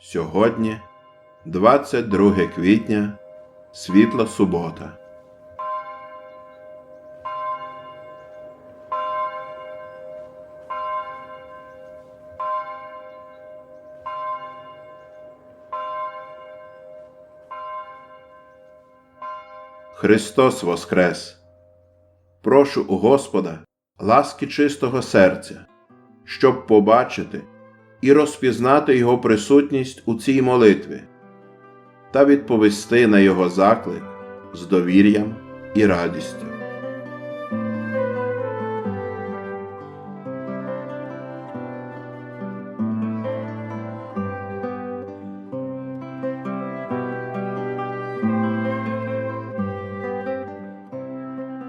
Сьогодні, 22 квітня, світла субота. Христос Воскрес! Прошу у Господа ласки чистого серця, щоб побачити і розпізнати Його присутність у цій молитві та відповісти на Його заклик з довір'ям і радістю.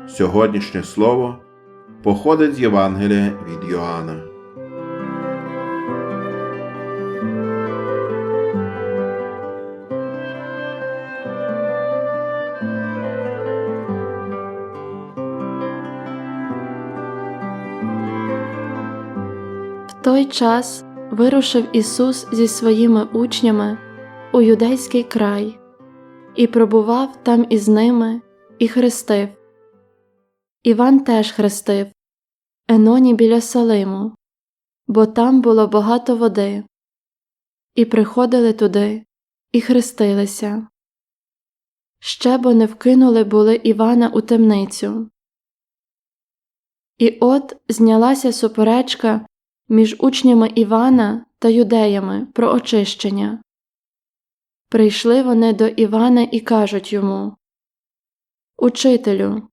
Сьогоднішнє слово походить з Євангелія від Йоанна. Той час вирушив Ісус зі своїми учнями у юдейський край і пробував там із ними і хрестив. Іван теж хрестив Еноні біля Салиму, бо там було багато води, і приходили туди і хрестилися. Ще бо не вкинули були Івана у темницю. І от знялася суперечка між учнями Івана та юдеями про очищення. Прийшли вони до Івана і кажуть йому Учителю,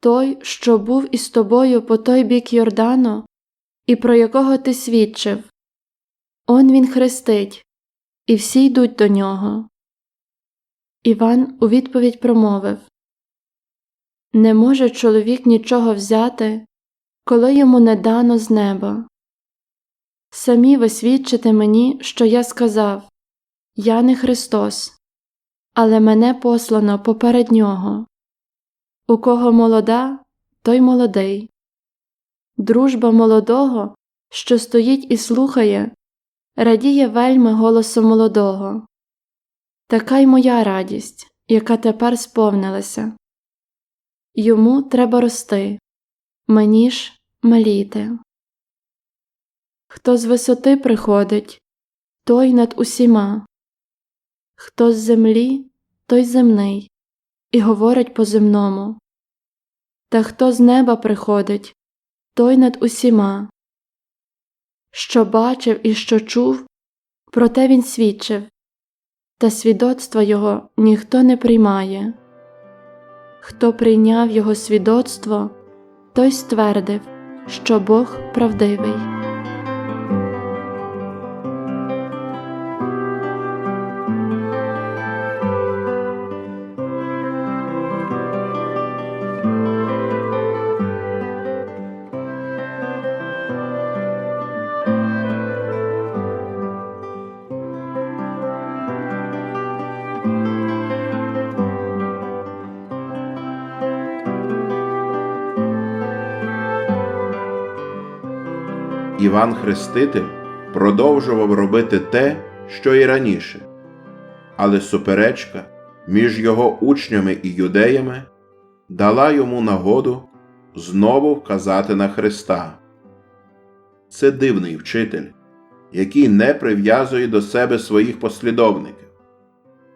той, що був із тобою по той бік Йордану, і про якого ти свідчив, он він хрестить, і всі йдуть до нього. Іван у відповідь промовив Не може чоловік нічого взяти, коли йому не дано з неба. Самі ви свідчите мені, що я сказав Я не Христос, але мене послано поперед нього. У кого молода, той молодий. Дружба молодого, що стоїть і слухає, радіє вельми голосом молодого. Така й моя радість, яка тепер сповнилася. Йому треба рости, мені ж маліти. Хто з висоти приходить, той над усіма, хто з землі, той земний, і говорить по земному. Та хто з неба приходить, той над усіма. Що бачив і що чув, про те він свідчив, та свідоцтва його ніхто не приймає. Хто прийняв його свідоцтво, той ствердив, що Бог правдивий. Іван Хреститель продовжував робити те, що й раніше, але суперечка між його учнями і юдеями дала йому нагоду знову вказати на Христа. Це дивний вчитель, який не прив'язує до себе своїх послідовників,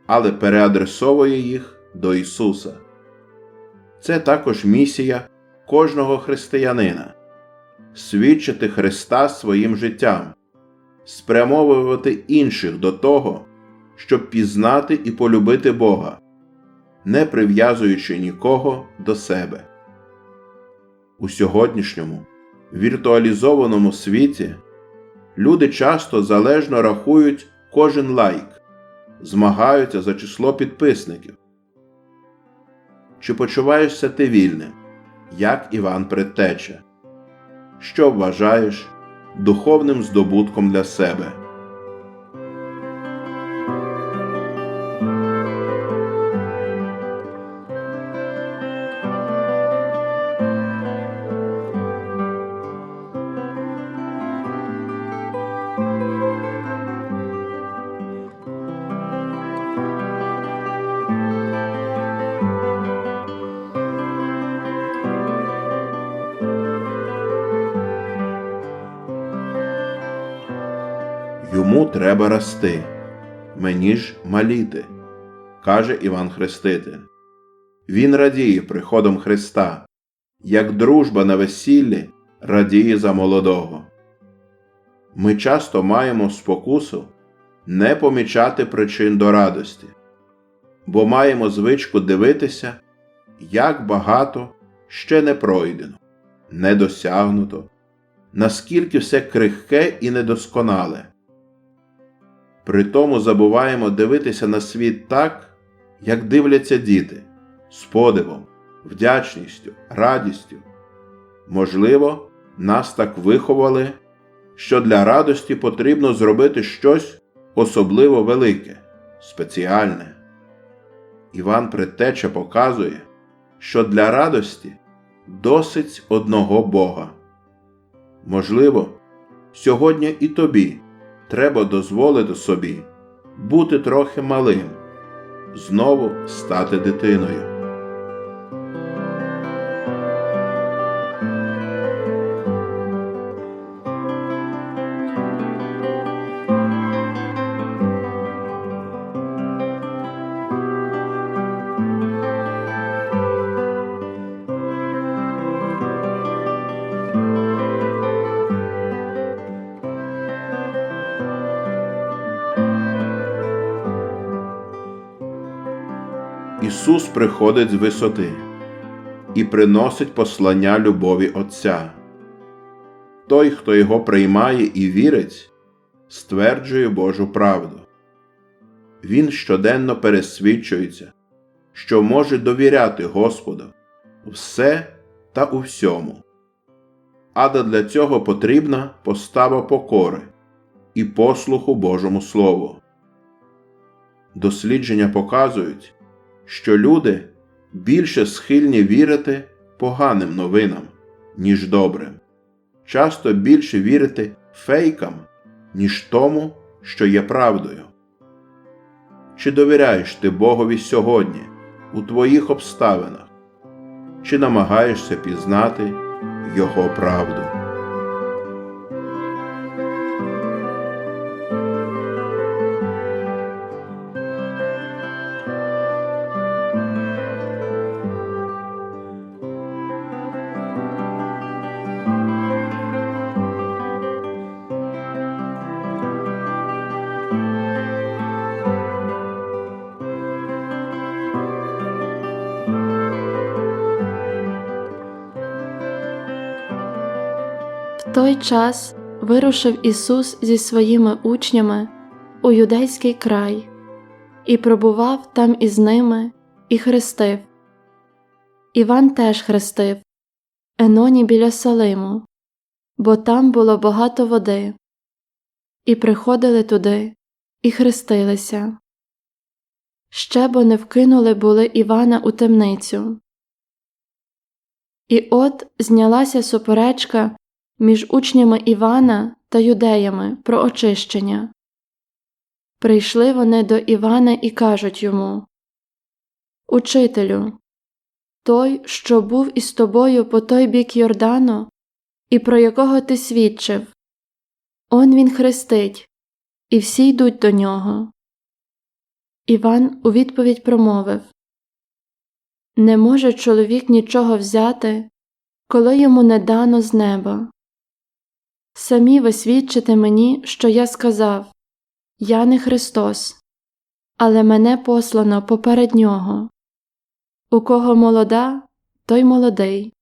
але переадресовує їх до Ісуса. Це також місія кожного християнина свідчити Христа своїм життям, спрямовувати інших до того, щоб пізнати і полюбити Бога, не прив'язуючи нікого до себе. У сьогоднішньому віртуалізованому світі люди часто залежно рахують кожен лайк, змагаються за число підписників. Чи почуваєшся ти вільним, як Іван Предтеча? Що вважаєш духовним здобутком для себе. Треба рости, мені ж маліти, каже Іван Хреститель. Він радіє приходом Христа, як дружба на весіллі радіє за молодого. Ми часто маємо спокусу не помічати причин до радості, бо маємо звичку дивитися, як багато ще не пройдено, не досягнуто, наскільки все крихке і недосконале. Притому забуваємо дивитися на світ так, як дивляться діти, з подивом, вдячністю, радістю. Можливо, нас так виховали, що для радості потрібно зробити щось особливо велике, спеціальне. Іван Предтеча показує, що для радості досить одного Бога. Можливо, сьогодні і тобі треба дозволити собі бути трохи малим, знову стати дитиною. Ісус приходить з висоти і приносить послання любові Отця. Той, хто його приймає і вірить, стверджує Божу правду. Він щоденно пересвідчується, що може довіряти Господу все та у всьому. Але для цього потрібна постава покори і послуху Божому Слову. Дослідження показують, що люди більше схильні вірити поганим новинам, ніж добрим, часто більше вірити фейкам, ніж тому, що є правдою. Чи довіряєш ти Богові сьогодні у твоїх обставинах, чи намагаєшся пізнати Його правду? Той час вирушив Ісус зі своїми учнями у юдейський край і пробував там із ними і хрестив. Іван теж хрестив Еноні біля Салиму, бо там було багато води, і приходили туди і хрестилися. Ще бо не вкинули були Івана у темницю. І от знялася суперечка між учнями Івана та юдеями про очищення. Прийшли вони до Івана і кажуть йому Учителю, той, що був із тобою по той бік Йордану, і про якого ти свідчив, он він хрестить, і всі йдуть до нього. Іван у відповідь промовив Не може чоловік нічого взяти, коли йому не дано з неба. Самі ви свідчите мені, що я сказав Я не Христос, але мене послано поперед нього. У кого молода, той молодий.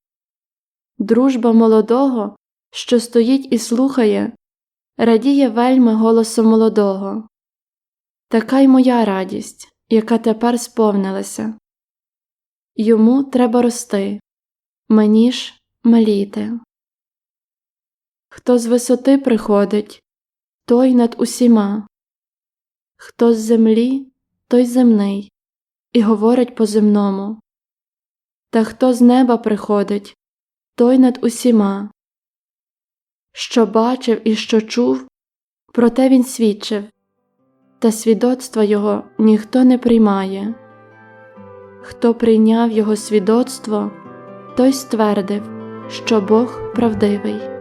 Дружба молодого, що стоїть і слухає, радіє вельми голосом молодого. Така й моя радість, яка тепер сповнилася. Йому треба рости, мені ж маліти. Хто з висоти приходить, той над усіма, хто з землі, той земний, і говорить по земному. Та хто з неба приходить, той над усіма. Що бачив і що чув, про те він свідчив, та свідоцтва його ніхто не приймає. Хто прийняв його свідоцтво, той ствердив, що Бог правдивий.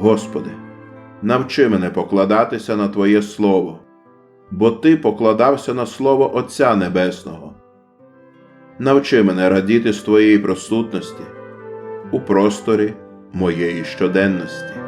Господи, навчи мене покладатися на Твоє Слово, бо Ти покладався на Слово Отця Небесного. Навчи мене радіти з Твоєї присутності у просторі моєї щоденності.